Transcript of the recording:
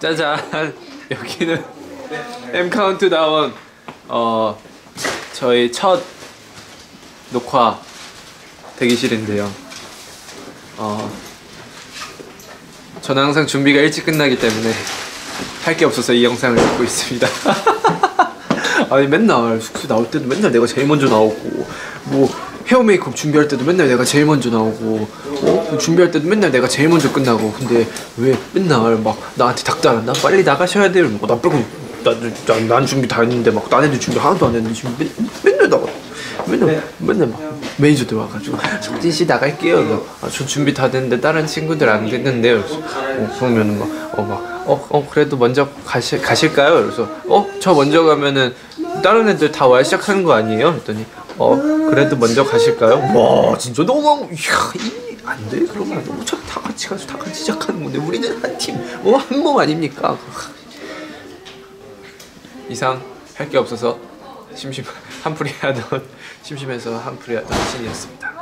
짜잔 여기는 M 카운트다운 어 저희 첫 녹화 대기실인데요. 어 저는 항상 준비가 일찍 끝나기 때문에 할 게 없어서 이 영상을 찍고 있습니다. 아니 맨날 숙소 나올 때도 맨날 내가 제일 먼저 나오고 뭐 헤어 메이크업 준비할 때도 맨날 내가 제일 먼저 나오고 어? 준비할 때도 맨날 내가 제일 먼저 끝나고 근데 왜 맨날 막 나한테 닥달한다 빨리 나가셔야 돼요. 뭐, 나 빼고 난, 난, 난 준비 다 했는데 막 나네들 준비 하나도 안 했는데 지금 맨, 맨날 나가 맨날 맨날 막 매니저들 와가지고 석진 씨 나갈게요. 아, 저 준비 다 됐는데 다른 친구들 안 됐는데요. 그래서 어, 그러면은 막어막어 어, 그래도 먼저 가시, 가실까요? 그래서 어? 저 먼저 가면은 다른 애들 다 와야 시작하는 거 아니에요? 그랬더니 어 그래도 먼저 가실까요? 와 진짜 너무 이야 이- 안 돼? 그러면 참다 같이 가서 다 같이 시작하는 건데 우리는 한 팀 어 한 몸 아닙니까? 이상 할 게 없어서 심심 한풀이 하던 심심해서 한풀이 하던 신이었습니다.